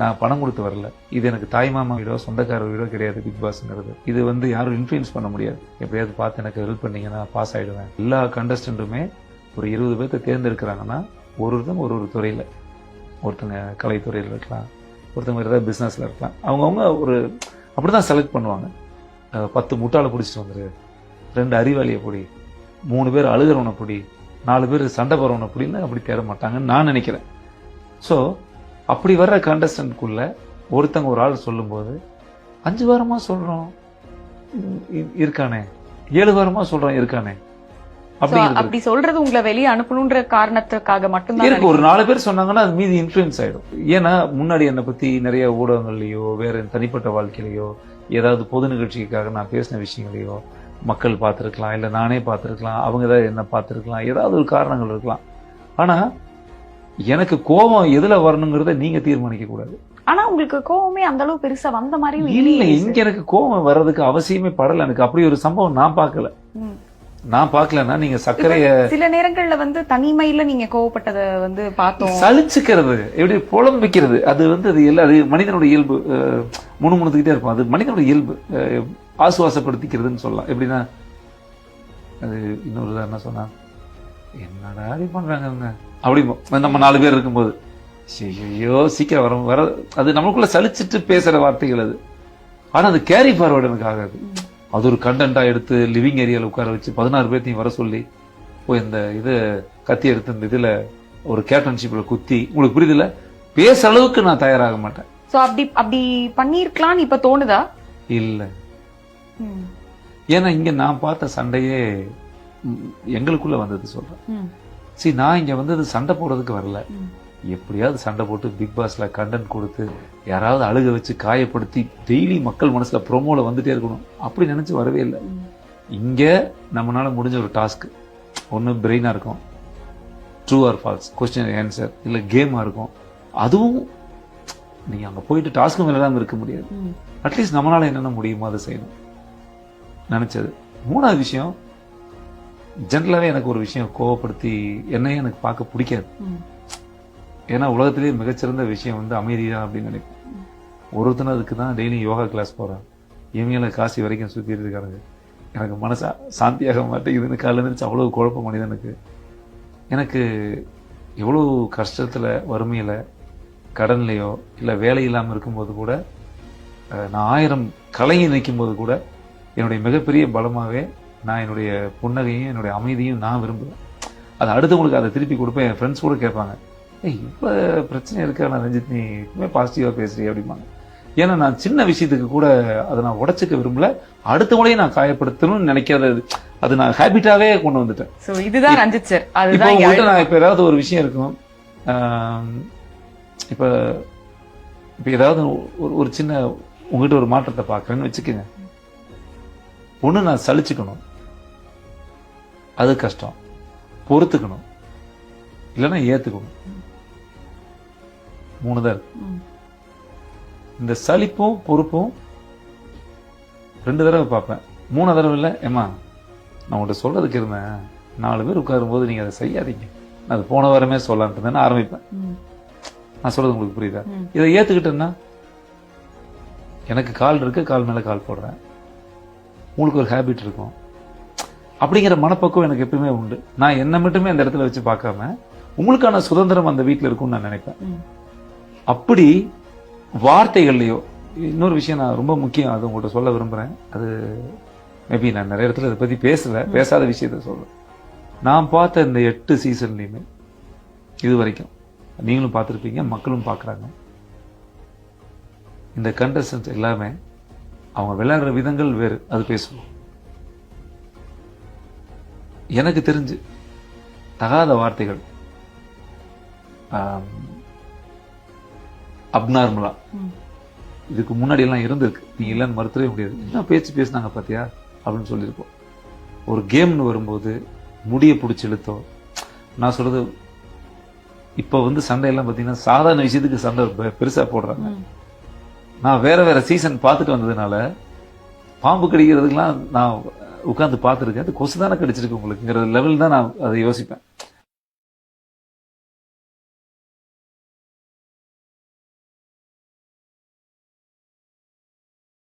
நான் பணம் கொடுத்து வரல. இது எனக்கு தாய் மாமா வீடோ சொந்தக்கார வீடோ கிடையாது பிக் பாஸ்ங்கிறது இது வந்து யாரும் இன்ஃப்ளூயன்ஸ் பண்ண முடியாது. எப்படியாவது பார்த்து எனக்கு ஹெல்ப் பண்ணீங்கன்னா பாஸ் ஆகிடுவேன் எல்லா கண்டஸ்டன்ட்டுமே ஒரு இருபது பேர்த்த தேர்ந்தெடுக்கிறாங்கன்னா ஒரு ஒருத்தங்க ஒரு ஒரு துறையில். ஒருத்தங்க கலைத்துறையில் இருக்கலாம் ஒருத்தங்க வேறு ஏதாவது பிஸ்னஸில் இருக்கலாம். அவங்கவுங்க ஒரு அப்படி தான் செலக்ட் பண்ணுவாங்க பத்து முட்டாளை பிடிச்சிட்டு வந்துரு ரெண்டு அறிவாளியை பிடி மூணு பேர் அழுகிறவனை பிடி நாலு பேர் சண்டை போகிறவனை பிடின்னு அப்படி தேட மாட்டாங்கன்னு நான் நினைக்கிறேன். ஸோ அப்படி வர்ற கண்டஸ்டன்ட்குள்ள ஒருத்தங்க ஒரு ஆள் சொல்லும்போது அஞ்சு வாரமா சொல்றோம். இ- இ- இருக்கானே. ஏழு வாரமா சொல்றோம் இருக்கானே. அப்படி சொல்றது உங்களை வெளியே அனுப்பணுன்ற காரணத்துக்காக மட்டும்தான் இருக்கு. ஒரு நாலு பேர் சொன்னாங்கன்னா அது மீதி இன்ஃப்ளூயன்ஸ் ஆயிடும். ஏன்னா முன்னாடி என்னை பத்தி நிறைய ஊடகங்கள்லயோ வேற தனிப்பட்ட வாழ்க்கையிலயோ ஏதாவது பொது நிகழ்ச்சிக்காக நான் பேசின விஷயங்களையோ மக்கள் பார்த்துருக்கலாம் இல்லை நானே பார்த்துருக்கலாம் அவங்க ஏதாவது என்ன பார்த்துருக்கலாம் ஏதாவது ஒரு காரணங்கள் இருக்கலாம். ஆனா எனக்கு கோபம் எதுல வரணுங்கிறத நீங்க தீர்மானிக்க கூடாது. ஆனா உங்களுக்கு கோவமே அந்த அளவு பெருசா வந்த மாதிரியும் இல்ல இங்க எனக்கு கோபம் வர்றதுக்கு அவசியமே படல. எனக்கு அப்படி ஒரு சம்பவம் நான் பார்க்கல. ம். நான் பார்க்கலன்னா நீங்க சர்க்கரைய சில நேரங்கள்ல வந்து தனிமையில நீங்க கோவப்பட்டத வந்து பார்த்தோம். சலிச்சுக்கிறது எப்படி புலம்பிக்கிறது அது வந்து அது எல்லா அது மனிதனுடைய இயல்பு முணுமுணுத்துக்கிட்டே இருக்கும். அது மனிதனுடைய இயல்பு ஆசுவாசப்படுத்திக்கிறதுன்னு சொல்லலாம். எப்படின்னா அது இன்னொரு என்ன சொன்னா என்னடா இப்படி பண்றாங்க அப்படி நம்ம நாலு பேர் இருக்கும்போது ஐயோ சீக்கிரம் வர வர அது நமக்குள்ள சலிச்சிட்டு பேசுற வார்த்தைகள் அது. ஆனா அது கேரி ஃபார்வர்டு எனக்கு ஆகாது. அது ஒரு கண்டென்ட்டா எடுத்து லிவிங் ஏரியால உட்கார வச்சு பதினாறு பேர்த்தையும் வர சொல்லி போய் இந்த இது கத்தி எடுத்து இந்த இதுல ஒரு கேப்டன்ஷிப்ல குத்தி உங்களுக்கு புரியுதுல பேச அளவுக்கு நான் தயாராக மாட்டேன். சோ அப்படி அப்படி பண்ணிருக்கலாம்னு இப்ப தோணுதா? இல்ல. ஏன்னா இங்க நான் பார்த்த சண்டையே எங்களுக்குள்ள வந்தது சொல்றேன். சரி நான் இங்க வந்தது சண்டை போடுறதுக்கு வரல. எப்படியாவது சண்டை போட்டு பிக் பாஸ்ல கண்டென்ட் கொடுத்து யாராவது அழுக வச்சு காயப்படுத்தி டெய்லி மக்கள் மனசுல ப்ரோமோல வந்துட்டே இருக்கணும். அப்படி நினைச்சு வரவே இல்லை. இங்க நம்மளால முடிஞ்ச ஒரு டாஸ்க் ஒன்று பிரெயினா இருக்கும். True or false question answer இல்ல கேமா இருக்கும். அதுவும் நீங்க அங்க போயிட்டு டாஸ்க்கு மேல தான் இருக்க முடியாது. அட்லீஸ்ட் நம்மளால என்னென்ன முடியுமோ அதை செய்யணும். நினைச்சது. மூணாவது விஷயம் ஜென்ரலாவே எனக்கு ஒரு விஷயம் கோவப்படுத்தி என்னையே எனக்கு பார்க்க பிடிக்காது. ஏன்னா உலகத்திலேயே மிகச்சிறந்த விஷயம் வந்து அமைதி தான் அப்படின்னு நினைப்பேன். ஒருத்தன அதுக்கு தான் டெய்லி யோகா கிளாஸ் போறான். இவங்கள காசி வரைக்கும் சுத்திட்டு இருக்காங்க எனக்கு மனசா சாந்தியாக மாட்டேங்குதுன்னு காலையில இருந்துச்சு அவ்வளவு குழப்பம் மனிதனுக்கு. எனக்கு எவ்வளவு கஷ்டத்துல வறுமையில கடன்லையோ இல்ல வேலை இல்லாம இருக்கும்போது கூட நான் ஆயிரம் கலையை நிற்கும் போது கூட என்னுடைய மிகப்பெரிய பலமாவே நான் என்னுடைய புன்னகையும் என்னுடைய அமைதியும் நான் விரும்புவேன். அது அடுத்தவங்களுக்கு அதை திருப்பி கொடுப்பேன். என் ஃப்ரெண்ட்ஸ் கூட கேட்பாங்க ஏய் இப்போ பிரச்சனை இருக்கா. நான் ரஞ்சித் நீ எப்பவுமே பாசிட்டிவாக பேசுறிய? அப்படிம்பாங்க. ஏன்னா நான் சின்ன விஷயத்துக்கு கூட அதை நான் உடைச்சிக்க விரும்பல. அடுத்தவங்களையும் நான் காயப்படுத்தணும்னு நினைக்கிறது அது நான் ஹேபிட்டாவே கொண்டு வந்துட்டேன். சோ இதுதான் ரஞ்சித் சார் இப்போ அதுதான் உங்கள்கிட்ட நான் இப்போ ஏதாவது ஒரு விஷயம் இருக்கும். இப்போ இப்போ ஏதாவது ஒரு ஒரு சின்ன உங்ககிட்ட ஒரு மாற்றத்தை பார்க்குறேன்னு வச்சுக்கோங்க. ஒன்று நான் சலிச்சுக்கணும். அது கஷ்டம். பொறுத்துக்கணும். இல்லைன்னா ஏற்றுக்கணும் மூணு தான். இந்த சலிப்பும் பொறுப்பும் ரெண்டு தடவை பார்ப்பேன். மூணு தடவை இல்லை ஏம்மா நான் உங்கள்கிட்ட சொல்றதுக்கு இருந்தேன். நாலு பேர் உட்காரும்போது நீங்க அதை செய்யாதீங்க. நான் அது போன வாரமே சொல்லலான்ட்டு தான் ஆரம்பிப்பேன். நான் சொல்றது உங்களுக்கு புரியுதா. இதை ஏத்துக்கிட்டேன்னா எனக்கு கால் இருக்கு கால் மேல கால் போடுறேன். உங்களுக்கு ஒரு ஹேபிட் இருக்கும். அப்படிங்கிற மனப்பக்குவம் எனக்கு எப்பயுமே உண்டு. நான் என்ன மட்டுமே அந்த இடத்துல வச்சு பார்க்காம உங்களுக்கான சுதந்திரம் அந்த வீட்டில் இருக்கும்னு நான் நினைப்பேன். அப்படி வார்த்தைகள்லையோ இன்னொரு விஷயம் நான் ரொம்ப முக்கியம் அது உங்கள்கிட்ட சொல்ல விரும்புறேன். அது மேபி நான் நிறைய இடத்துல இதை பத்தி பேசல பேசாத விஷயத்த சொல்றேன். நான் பார்த்த இந்த எட்டு சீசன்லையுமே இது வரைக்கும் நீங்களும் பார்த்துருப்பீங்க மக்களும் பார்க்குறாங்க. இந்த கண்டஸ்டன்ஸ் எல்லாமே அவங்க விளையாடுற விதங்கள் வேறு அது பேசுவோம். எனக்கு தெரிஞ்சு தகாத வார்த்தைகள் அப்நார்மலா. இதுக்கு முன்னாடி எல்லாம் இருந்திருக்கு. நீ இல்லைன்னு மறுத்தவே முடியாது. என்ன பேச்சு பேசுனாங்க பாத்தியா? அப்படின்னு சொல்லியிருப்போம். ஒரு கேம்னு வரும்போது முடிய பிடிச்சி இழுத்தோ நான் சொல்றது இப்போ வந்து சண்டையெல்லாம் பார்த்தீங்கன்னா சாதாரண விஷயத்துக்கு சண்டை பெ- பெருசா போடுறாங்க. நான் வேற வேற சீசன் பார்த்துட்டு வந்ததுனால பாம்பு கடிக்கிறதுக்கெல்லாம் நான் உட்காந்து பார்த்துருக்கேன். அது கொசு தானே கடிச்சிருக்கு உங்களுக்குங்கிற லெவல் தான் நான் அதை யோசிப்பேன்.